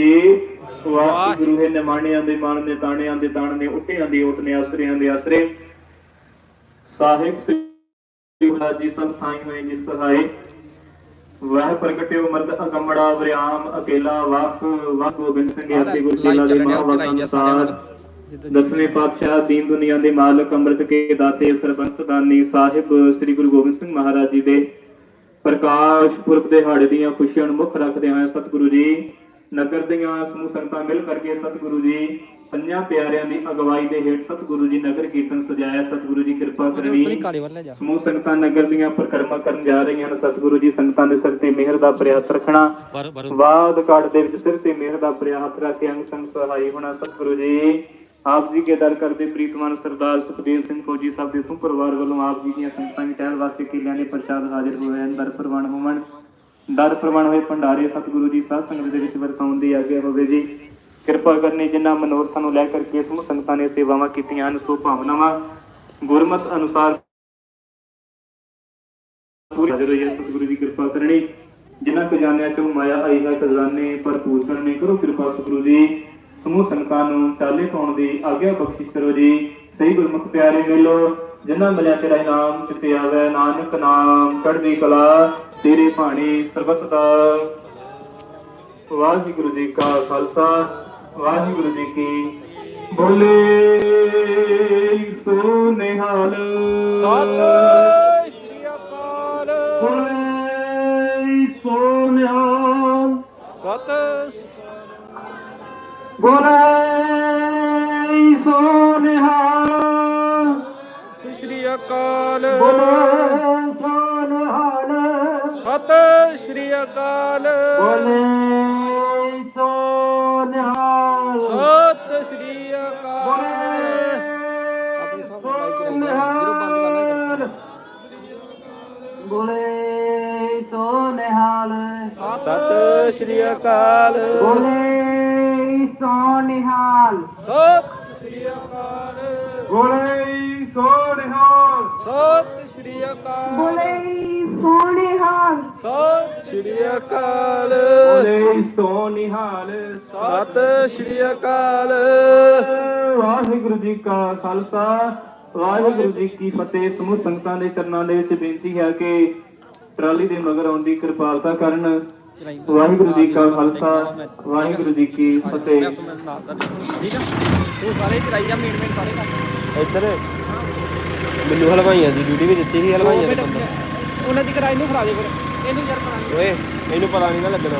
ਜੀ ਵਾਹਿਗੁਰੂ ਹੈ ਨਿਮਾਣਿਆਂ ਦੇ ਮਾਣ ਨੇ ਤਾਣਿਆਂ ਦੇ ਤਾਣ ਨੇ ਉੱਟਿਆਂ ਦੇ ਓਟ ਨੇ ਆਸਰਿਆਂ ਦੇ ਆਸਰੇ। ਸਾਹਿਬ ਸ੍ਰੀ ਗੁਰੂ ਜੀ ਸਭ ਥਾਈ ਹੋਏ ਜਿਸ ਸਹਾਏ। ਵਹ ਪ੍ਰਗਟਿਓ ਮਰਦ ਅਗੰਮੜਾ ਬਰਿਆਮ ਅਕੇਲਾ ਵਾਕ ਵਾਕ ਗੋਬਿੰਦ ਸਿੰਘ ਆਦਿ ਗੁਰੂ ਚੇਲਾ ਦੇ ਮਹਾਵਾਕ ਅਨੁਸਾਰ ਦਸਵੇਂ ਪਾਤਸ਼ਾਹ ਦੀਨ ਦੁਨੀਆ ਦੇ ਮਾਲਕ ਅੰਮ੍ਰਿਤ ਕੇ ਦਾਤੇ ਸਰਬੰਸ ਦਾਨੀ ਸਾਹਿਬ ਸ੍ਰੀ ਗੁਰੂ ਗੋਬਿੰਦ ਸਿੰਘ ਮਹਾਰਾਜ ਜੀ ਦੇ ਪ੍ਰਕਾਸ਼ ਪੁਰਬ ਦਿਹਾੜੇ ਦੀਆਂ ਖੁਸ਼ੀਆਂ ਨੂੰ ਮੁੱਖ ਰੱਖਦੇ ਹੋਏ ਸਤਿਗੁਰੂ ਜੀ। ਨਗਰ ਦੀਆਂ ਸਮੂਹ ਸੰਗਤਾਂ ਮਿਲ ਕਰਕੇ ਸਤਿਗੁਰੂ ਜੀ ਪੰਜਾਂ ਪਿਆਰਿਆਂ ਦੀ ਅਗਵਾਈ ਦੇ ਹੇਠ ਸਤਿਗੁਰੂ ਜੀ ਨਗਰ ਕੀਰਤਨ ਸਜਾਇਆ ਸਤਿਗੁਰੂ ਜੀ ਕਿਰਪਾ ਕਰਨੀ ਸਮੂਹ ਸੰਗਤਾਂ ਨਗਰ ਦੀਆਂ ਪਰਿਕਰਮਾ ਕਰਨ ਜਾ ਰਹੀਆਂ ਹਨ ਸਤਿਗੁਰੂ ਜੀ ਸੰਗਤਾਂ ਦੇ ਸਿਰ ਤੇ ਮਿਹਰ ਦਾ ਪ੍ਰਿਆਤ ਰੱਖਣਾ। ਬਾਦ ਕਾਟ ਦੇ ਵਿੱਚ ਸਿਰ ਤੇ ਮਿਹਰ ਦਾ ਪ੍ਰਿਆਤ ਰੱਖ ਕੇ ਅੰਗ ਸੰਗ ਸਹਾਈ ਹੋਣਾ ਸਤਿਗੁਰੂ ਜੀ। ਆਪ ਜੀ ਕੇ ਦਰ ਕਰਦੇ ਪ੍ਰੀਤਮਾਨ ਸਰਦਾਰ ਸੁਖਦੇਵ ਸਿੰਘ ਫੌਜੀ ਸਾਹਿਬ ਦੇ ਸਮੂਹ ਪਰਿਵਾਰ ਵੱਲੋਂ ਆਪ ਜੀ ਦੀਆਂ ਸੰਗਤਾਂ ਦੀ ਟਹਿਲ ਵਾਸਤੇ ਕਿਲਿਆਂ ਦੇ ਪ੍ਰਸ਼ਾਦ ਹਾਜ਼ਰ ਹੋਏ ਹਨ ਦਰ ਪ੍ਰਵਾਨ ਹੋਵਣ। ਦਰ ਪ੍ਰਵਾਨ ਹੋਏ ਭੰਡਾਰੇ ਸਤਿਗੁਰੂ ਜੀ, ਸਾਧ ਸੰਗਤ ਦੇ ਵਿੱਚ ਵਰਤਾਉਣ ਦੀ ਆਗਿਆ ਹੋਵੇ ਜੀ। ਕਿਰਪਾ ਕਰਨੀ ਜਿਨ੍ਹਾਂ ਮਨੋਰਥਾਂ ਨੂੰ ਲੈ ਕਰਕੇ ਸਮੂਹ ਸੰਗਤਾਂ ਨੇ ਸੇਵਾਵਾਂ ਕੀਤੀਆਂ ਹਨ, ਸੋ ਭਾਵਨਾਵਾਂ ਗੁਰਮਤ ਅਨੁਸਾਰ ਪੂਰੀ ਹਾਜ਼ਰ ਹੋਈ ਹੈ। ਸਤਿਗੁਰੂ ਦੀ ਕਿਰਪਾ ਕਰਨੀ। ਜਿਨ੍ਹਾਂ ਖਜ਼ਾਨਿਆਂ ਚੋਂ ਮਾਇਆ ਆਈ ਹੈ, ਖਜ਼ਾਨੇ ਭਰਪੂਰ ਕਰਨੇ ਕਰੋ ਕਿਰਪਾ ਸਤਿਗੁਰੂ ਜੀ। ਸਮੂਹ ਸੰਗਤਾਂ ਨੂੰ ਚਾਲੇ ਪਾਉਣ ਦੀ ਆਗਿਆ ਬਖਸ਼ਿਸ਼ ਕਰੋ ਜੀ। ਸਹੀ ਗੁਰਮੁਖ ਪਿਆਰੇ ਮਿਲੋ ਜਿਨ੍ਹਾਂ ਮਿਲਿਆ ਤੇਰਾ ਇਨਾਮ ਚਿਤੇ ਆਵੇ ਨਾਨਕ ਨਾਮ ਚੜ੍ਹਦੀ ਕਲਾ ਤੇਰੇ ਭਾਣੇ ਸਰਬਤ ਦਾ। ਵਾਹਿਗੁਰੂ ਜੀ ਕਾ ਖਾਲਸਾ ਵਾਹਿਗੁਰੂ ਜੀ ਕੀ ਬੋਲੇ। ਸੋ ਨਿਹਾਲ ਸਤਿ ਸ਼੍ਰੀ ਅਕਾਲ। ਬੋਲੇ ਸੋ ਨਿਹਾਲ ਸਤਿ ਬੋਲੇ ਅਕਾਲ। ਬੋਲੇ ਸੋ ਨਿਹਾਲ ਸਤਿ ਸ਼੍ਰੀ ਅਕਾਲ। ਬੋਲੇ ਸੋ ਨਿਹਾਲ ਸਤਿ ਸ਼੍ਰੀ ਅਕਾਲ ਆਪਣੀ ਸਭ ਬੋਲੇ ਸਤਿ ਸ਼੍ਰੀ ਅਕਾਲ। ਬੋਲੇ ਸੋ ਨਿਹਾਲ ਸਤਿ ਸ਼੍ਰੀ ਅਕਾਲ। ਬੋਲੇ ਸੋ ਸਤਿ ਸ਼੍ਰੀ ਅਕਾਲ। ਬੋਲੇ ਸੋ ਨਿਹਾਲ ਸਤਿ ਸ਼੍ਰੀ ਅਕਾਲ। ਬੋਲੇ ਸੋ ਨਿਹਾਲ ਸਤਿ ਸ਼੍ਰੀ ਅਕਾਲ। ਵਾਹਿਗੁਰੂ ਜੀ ਕਾ ਖਾਲਸਾ। ਵਾਹਿਗੁਰੂ ਜੀ ਕੀ ਫਤਿਹ। ਸਮੂਹ ਸੰਗਤਾਂ ਦੇ ਚਰਨਾਂ ਦੇ ਵਿੱਚ ਬੇਨਤੀ ਹੈ ਕਿ ਟਰਾਲੀ ਦੇ ਮਗਰ ਆਉਣ ਦੀ ਕਿਰਪਾਲਤਾ ਕਰਨ। ਵਾਹਿਗੁਰੂ ਜੀ ਕਾ ਖਾਲਸਾ। ਵਾਹਿਗੁਰੂ ਜੀ ਕੀ ਫਤਿਹ। ਠੀਕ ਆ? ਤੂੰ ਸਾਰੇ ਚਲਾਈ ਜਾ ਮੇਨ ਮੇਨ ਸਾਰੇ ਇੱਧਰ। ਮੈਨੂੰ ਹਲਵਾਈਆਂ ਦੀ ਡਿਊਟੀ ਵੀ ਦਿੱਤੀ ਸੀ ਹਲਵਾਈਆਂ ਦੇ ਬੰਦੇ ਉਹਨਾਂ ਦੀ ਕਰਾਈ ਨੂੰ ਫੜਾ ਦੇ ਫਿਰ ਇਹਨੂੰ ਯਾਰ ਕਰਾਂਗੇ ਓਏ ਇਹਨੂੰ ਪਤਾ ਨਹੀਂ ਨਾ ਲੱਗਣਾ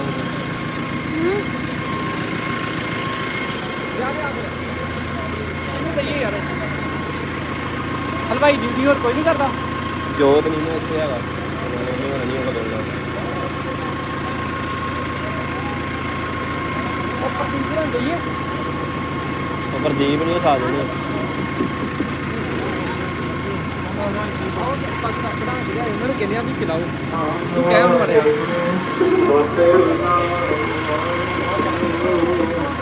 ਇਹਨੂੰ ਦਈਏ ਯਾਰ। ਹਲਵਾਈ ਡਿਊਟੀ ਹੋਰ ਕੋਈ ਨਹੀਂ ਕਰਦਾ। ਜੋਤ ਨਹੀਂ ਨਾ ਇੱਥੇ ਹੈਗਾ। ਉਹਨੇ ਹੋਣਾ ਨਹੀਂ ਬਦਲਣਾ ਉਹ ਪੱਤੀ ਜਿਹੜਾ ਦਈਏ। ਉਹ ਪ੍ਰਦੀਪ ਨੂੰ ਖਾ ਦੇਣੀ। ਇਹਨਾਂ ਨੂੰ ਕਹਿੰਦੇ ਆ ਵੀ ਖਿਲਾਓ ਤੂੰ ਕਹਿ ਉਹਨੂੰ ਮੜਿਆ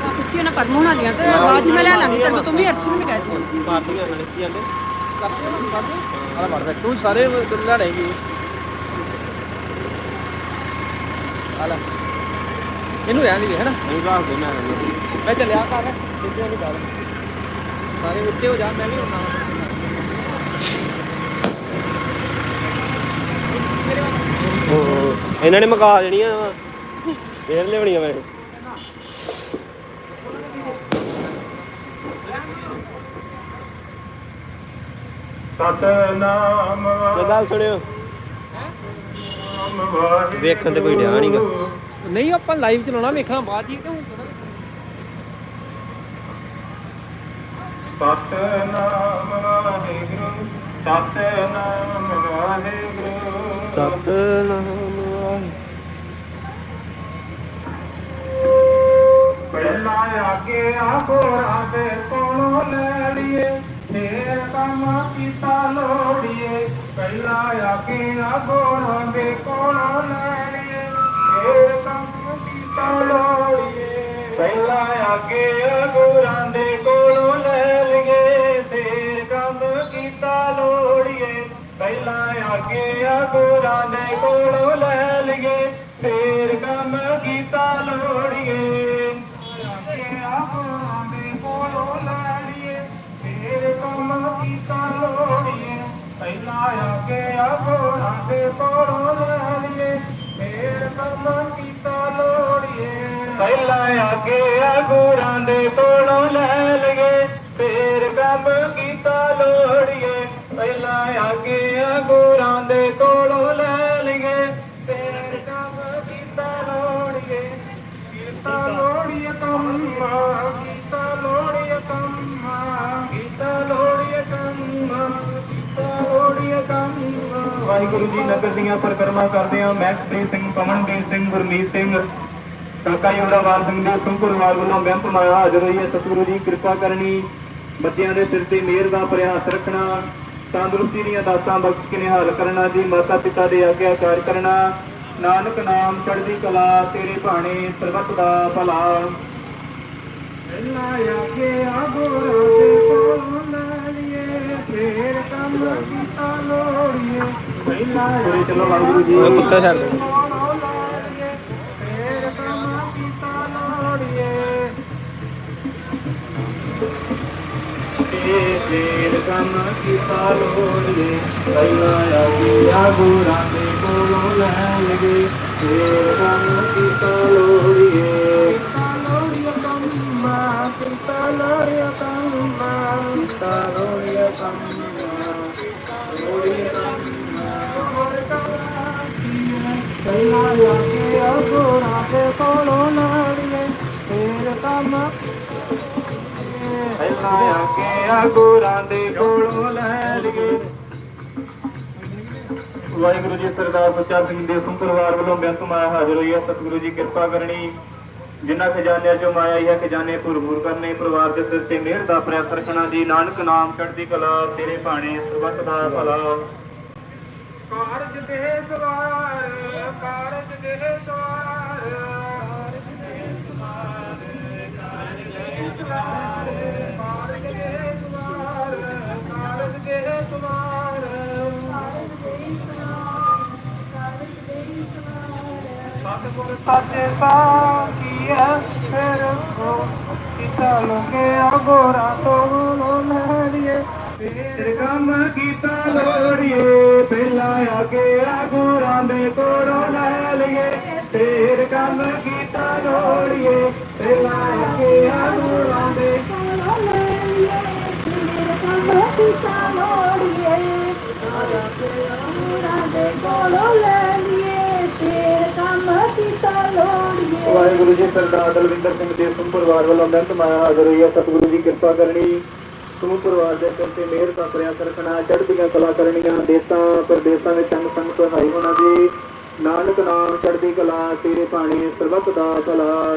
ਕੁੱਚੀ ਨਾ ਕੜਮ ਹੋਣਾ ਦੀਆਂ ਤੇ ਬਾਅਦ ਹੀ ਮੈਂ ਲੈ ਲਾਂਗੀ ਤੈਨੂੰ ਤੂੰ ਵੀ ਅਰਚੀ ਵੀ ਕਹਿ ਦਿੱਤੀ ਪਾਰਟੀਆਂ ਨਾਲ ਕੀ ਜਾਂਦੇ ਆਲਾ ਮੜ ਤੂੰ ਸਾਰੇ ਲੜੇਗੀ ਆਲਾ ਇਹਨੂੰ ਰਹਿਣ ਦੀ ਹੈਨਾ ਨਹੀਂ ਦੇ ਮੈਂ। ਮੈਂ ਚੱਲਿਆ ਕਰ ਸਾਰੇ ਉੱਤੇ ਹੋ ਜਾ ਮੈਂ ਵੀ ਹੁੰਨਾ ਉਹ ਇਹਨਾਂ ਨੇ ਮਕਾ ਦੇਣੀਆਂ ਵਾ। ਫੇਰ ਲਿਆਉਣੀਆਂ ਮੈਂ। ਸਤਨਾਮ। ਤੇ ਗੱਲ ਸੁਣਿਓ। ਵੇਖਣ ਤੇ ਕੋਈ ਡਿਆ ਨਹੀਂਗਾ ਨਹੀਂ ਆਪਾਂ ਲਾਈਵ ਚਲਾਉਣਾ ਵੇਖਾਂ ਬਾਅਦ ਹੀ ਕਿਉਂ ਸਤਨਾਮ ਵਾਹਿਗੁਰੂ ਸਤਨਾਮ ਵਾਹਿਗੁਰੂ। ਸਤਨਾਮ ਪਹਿਲਾਂ ਆਗੇ ਆਗੋਰਾਂ ਦੇ ਕੋਲੋਂ ਲੈ ਲਈਏ ਫੇਰ ਕੰਮ ਕੀਤਾ ਲੋੜੀਏ ਪਹਿਲਾਂ ਆਗੇ ਆਗੋਰਾਂ ਦੇ ਕੋਲੋਂ ਲੈ ਲਈਏ ਫੇਰ ਕੰਮ ਕੀਤਾ ਲੋੜੀਏ ਪਹਿਲਾਂ ਆਗੇ ਪੁਰਾਂ ਦੇ ਕੋਲੋਂ ਲੈ ਫੇਰ ਕੰਮ ਕੀਤਾ ਲੋੜੀਏ। ਪੁਰਾਂ ਦੇ ਕੋਲੋਂ ਲੈ ਫੇਰ ਕੰਮ ਕੀਤਾ ਫੇਰ ਕੰਮ ਕੀਤਾ ਲੋੜੀਏ। ਪਹਿਲਾਂ ਆ ਕੇ ਗੁਰਾਂ ਦੇ ਕੋਲੋਂ ਲੈ ਫੇਰ ਕੰਮ ਕੀਤਾ ਲੋੜੀਏ। ਪਹਿਲਾਂ ਆ ਕੇ ਗੁਰਾਂ ਦੇ ਵਾਹਿਗੁਰੂ ਜੀ ਨਗਰ ਦੀਆਂ ਪਰਿਕਰਮਾ ਕਰਦੇ ਆ ਮਹਿਕਪ੍ਰੀਤ ਸਿੰਘ, ਪਵਨਦੀਪ ਸਿੰਘ, ਗੁਰਮੀਤ ਸਿੰਘ, ਕਾਕਾ ਯੋੜਾਵਾਲ ਸਿੰਘ ਦੇ ਸੰਕੁਰਵਾਲ ਵੱਲੋਂ ਬੈਂਕ ਮਾਇਆ ਹਾਜ਼ਰ ਹੋਈ ਹੈ। ਸਤਿਗੁਰੂ ਜੀ, ਕਿਰਪਾ ਕਰਨੀ, ਬੱਚਿਆਂ ਦੇ ਸਿਰ ਤੇ ਮਿਹਰ ਦਾ ਪ੍ਰਯਾਸ ਰੱਖਣਾ, ਤੰਦਰੁਸਤੀ ਦੀਆਂ ਦਾਤਾਂ ਬਖਸ਼ ਕੇ ਨਿਹਾਲ ਕਰਨਾ, ਜੀ ਮਾਤਾ ਪਿਤਾ ਦੇ ਆਗਿਆਕਾਰ ਕਰਨਾ, ਨਾਨਕ ਨਾਮ ਚੜ੍ਹਦੀ ਕਲਾ, ਤੇਰੇ ਭਾਣੇ ਸਰਬਤ ਦਾ ਭਲਾ। ਪਹਿਲਾਂ ਆਗੇ ਆਗੋਰਾ ਦੇ ਕੋਲ ਲੈ ਫੇਰ ਕੰਮ ਕੀਤਾ ਲੋੜੀਏ। ਪਹਿਲਾਂ ਪੂਰੇ ਚਲੋ ਵਾਹਿਗੁਰੂ ਜੀ। ਉਹ ਕੁੱਤਾ ਛੱਡ ਦੇ। ਫੇਰ ਕੰਮ ਕੀਤਾ ਲੋੜੀਏ। ਫੇਰ ਕੰਮ ਕੀਤਾ ਲੋੜੀਏ। ਪਹਿਲਾਂ ਆਗੇ ਆਗੋਰਾ ਦੇ ਕੋਲੋਂ ਲੈ ਲਈਏ ਫੇਰ ਕੰਮ ਕੀਤਾ ਲੋੜੀਏ। ਕੀਤਾ ਲੋੜੀਏ ਕੰਮਾ ਕੀਤਾ ਲੋੜੀਏ ਕੰਮਾ ਕੀਤਾ ਪਹਿਲਾਂ ਆਗੇ ਆਗੋਰਾ ਦੇ ਕੋਲੋਂ ਲੈ ਫੇਰ ਕੰਮ ਪਹਿਲਾਂ ਆ ਕੇ ਦੇ ਕੋਲੋਂ ਲੈ ਵਾਹਿਗੁਰੂ ਜੀ, ਸਰਦਾਰ ਸੱਚਾ ਸਿੰਘ ਦੇ ਸਿੰਘ ਪਰਿਵਾਰ ਵੱਲੋਂ ਬੇਅੰਤ ਮਾਇਆ ਹਾਜ਼ਰ ਹੋਈ ਹੈ। ਸਤਿਗੁਰੂ ਜੀ, ਕਿਰਪਾ ਕਰਨੀ। ਜਿਨ੍ਹਾਂ ਖਜ਼ਾਨਿਆਂ ਚੋਂ ਮਾਇਆ ਆਈ ਹੈ, ਖਜ਼ਾਨੇ ਭਰਪੂਰ ਕਰਨੇ, ਪਰਿਵਾਰ ਦੇ ਸਿਰ ਤੇ ਮਿਹਰ ਦਾ ਪ੍ਰਯਾਸ ਰੱਖਣਾ ਜੀ। ਨਾਨਕ ਨਾਮ ਚੜ੍ਹਦੀ ਕਲਾ, ਤੇਰੇ ਭਾਣੇ ਸਰਬੱਤ ਦਾ ਭਲਾ। ਕਾਰਜ ਦੇ ਸਵਾਰ, ਕਾਰਜ ਦੇ ਸਵਾਰ, ਕਾਰਜ ਦੇ ਸਵਾਰ, ਕਾਰਜ ਦੇ ਸਵਾਰ, ਕਾਰਜ ਦੇ ਸਵਾਰ, ਕਾਰਜ ਦੇ ਸਵਾਰ। ਸਤਿਗੁਰ ਸਾਚੇ ਸਾਖੀਆ ਫਿਰ ਕੋ ਕੀਤਾ ਲੋਕੇ ਅਗੋਰਾ ਤੋਂ ਲੋੜੀਏ ਫਿਰ ਕੰਮ ਕੀਤਾ ਲੋੜੀਏ, ਪਹਿਲਾਂ ਆ ਕੇ ਅਗੋਰਾਂ ਦੇ ਕੋਲੋਂ ਲੈ ਲਈਏ। ਫੇਰ ਕੰਮ ਕੀਤਾ ਲੋੜੀਏ, ਪਹਿਲਾਂ ਆ ਕੇ ਅਗੋਰਾਂ ਦੇ ਵਾਹਿਗੁਰੂ ਜੀ ਸਰਦਾਰ ਦਲਵਿੰਦਰ ਸਿੰਘ ਦੇ ਸਿੰਘ ਪਰਿਵਾਰ ਵੱਲੋਂ ਬੈਂਕ ਮਾਇਆ ਹਾਜ਼ਰ ਹੋਈ ਹੈ। ਸਤਿਗੁਰੂ ਜੀ, ਕਿਰਪਾ ਕਰਨੀ। ਸਮੂਹ ਪਰਿਵਾਰ ਦੇ ਸਿਰ ਤੇ ਮਿਹਰ ਦਾ ਪ੍ਰਯਾਸ ਰੱਖਣਾ ਚੜ੍ਹਦੀਆਂ ਕਲਾ ਕਰਨੀਆਂ ਦੇਸਾਂ, ਪ੍ਰਦੇਸਾਂ ਵਿੱਚ ਅੰਗ ਸੰਗ ਸਹਾਈ ਹੋਣਾ ਜੀ। ਨਾਨਕ ਨਾਮ ਚੜ੍ਹਦੀ ਕਲਾ ਤੇਰੇ ਪਾਣੀ ਸਰਬੱਤ ਦਾ ਭਲਾ।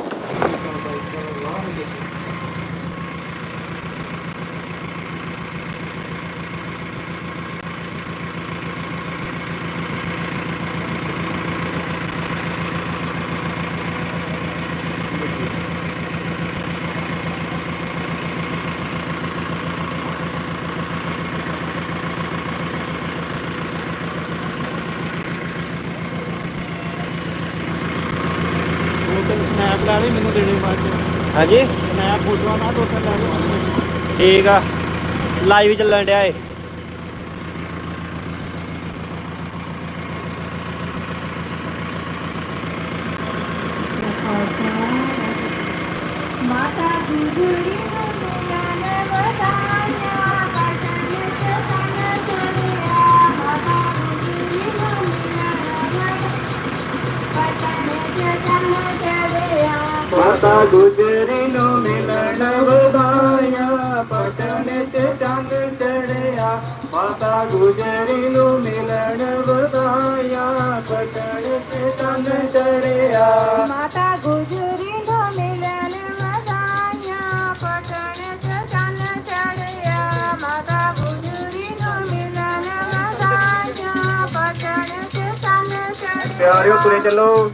ਸਨੈਪ ਲੈ ਲਈ ਮੈਨੂੰ ਦੇਣੀ ਬਾਅਦ ਚ। ਹਾਂਜੀ? ਸਨੈਪ ਫੋਟੋਆਂ ਨਾ ਟੋਟਲ ਲੈ ਲਈ ਠੀਕ ਆ। ਲਾਈਵ ਚੱਲਣ ਡਿਆ ਏ। ਮਾਤਾ ਗੁਜਰੀ ਗੁਜਰਨੋ ਮਿਲਣ ਵਧਾਇਆ ਪਟਨ ਤੇ ਚੰਦ ਚੜਿਆ ਮਾਤਾ ਗੁਜਰਨੋ ਮਿਲਣ ਵਧਾਇਆ ਪਟਨ ਤੇ ਚੰਦ ਚੜਿਆ ਮਾਤਾ ਗੁਜਰਨੋ ਮਿਲਣ ਵਧਾਇਆ ਪਟਨ ਤੇ ਚੰਦ ਚੜਿਆ ਮਾਤਾ ਗੁਜਰਨੋ ਮਿਲਣ ਵਧਾਇਆ ਪਟਨ ਤੇ ਚੰਦ ਚੜਿਆ ਪਿਆਰਿਓ ਤੁਰੇ ਚੱਲੋ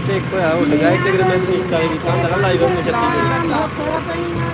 ਚੰਗਾ ਇੱਕ ਹੋਇਆ ਉੱਡ ਗਿਆ ਇੱਕ ਗ੍ਰਮੈਂਟ ਦੀ ਸਟਾਈਲ ਕੀਤਾ ਹੁੰਦਾ ਲਾਈਵ ਵਿੱਚ ਚੱਲਦੀ